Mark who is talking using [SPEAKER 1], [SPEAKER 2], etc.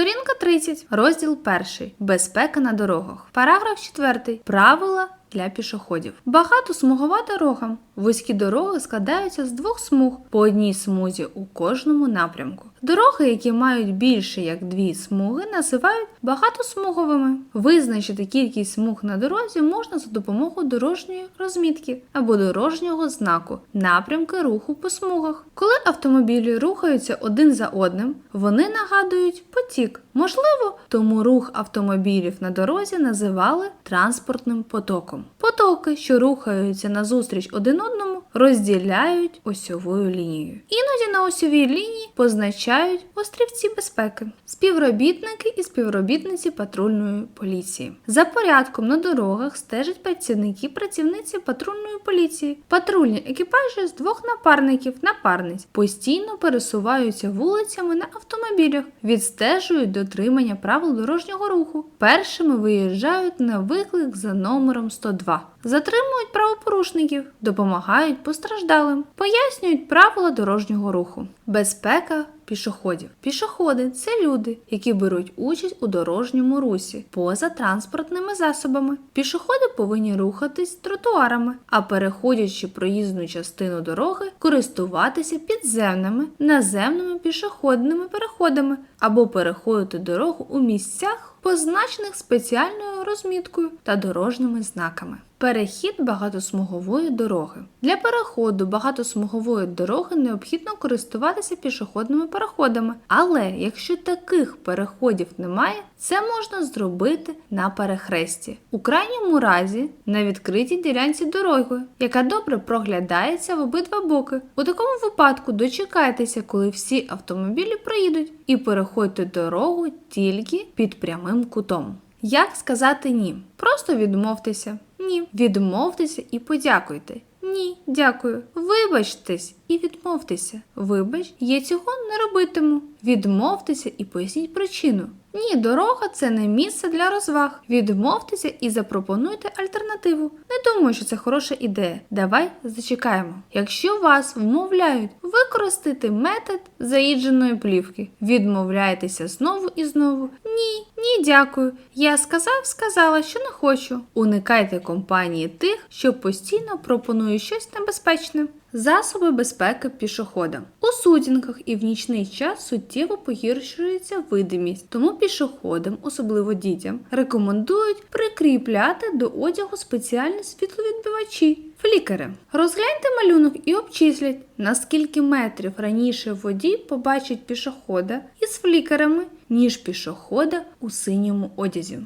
[SPEAKER 1] Сторінка 30, розділ 1. Безпека на дорогах. Параграф 4. Правила для пішоходів. Багато смугова дорога. Вузькі дороги складаються з двох смуг по одній смузі у кожному напрямку. Дороги, які мають більше як дві смуги, називають багатосмуговими. Визначити кількість смуг на дорозі можна за допомогою дорожньої розмітки або дорожнього знаку, напрямки руху по смугах. Коли автомобілі рухаються один за одним, вони нагадують потік. Можливо, тому рух автомобілів на дорозі називали транспортним потоком. Потоки, що рухаються назустріч один одному, розділяють осьовою лінією. Іноді на осьовій лінії позначають острівці безпеки, співробітники і співробітниці патрульної поліції. За порядком на дорогах стежать працівники працівниці патрульної поліції. Патрульні екіпажі з двох напарників напарниць постійно пересуваються вулицями на автомобілях, відстежують дотримання правил дорожнього руху. Першими виїжджають на виклик за номером 102. Затримують правопорушників, допомагають постраждалим, пояснюють правила дорожнього руху. Безпека пішоходів. Пішоходи це люди, які беруть участь у дорожньому русі поза транспортними засобами. Пішоходи повинні рухатись тротуарами, а переходячи проїзну частину дороги, користуватися підземними, наземними пішохідними переходами або переходити дорогу у місцях, позначених спеціальною розміткою та дорожніми знаками. Перехід багатосмугової дороги. Для переходу багатосмугової дороги необхідно користуватися пішохідними переходами, але якщо таких переходів немає, це можна зробити на перехресті. У крайньому разі на відкритій ділянці дороги, яка добре проглядається в обидва боки. У такому випадку дочекайтеся, коли всі автомобілі проїдуть, і переходьте дорогу тільки під прямим кутом. Як сказати ні? Просто відмовтеся. Ні. Відмовтеся і подякуйте. Ні, дякую. Вибачтесь і відмовтеся. Вибач, я цього не робитиму. Відмовтеся і поясніть причину. Ні, дорога це не місце для розваг. Відмовтеся і запропонуйте альтернативу. Не думаю, що це хороша ідея. Давай зачекаємо. Якщо вас вмовляють використати метод заїдженої плівки, відмовляйтеся знову і знову. Ні, ні, дякую. Я сказав, сказала, що не хочу. Уникайте компанії тих, що постійно пропонують щось небезпечне. Засоби безпеки пішохода. У сутінках і в нічний час суттєво погіршується видимість, тому пішоходам, особливо дітям, рекомендують прикріпляти до одягу спеціальні світловідбивачі. Флікери. Розгляньте малюнок і обчислять, наскільки метрів раніше водій побачить пішохода із флікерами, ніж пішохода у синьому одязі.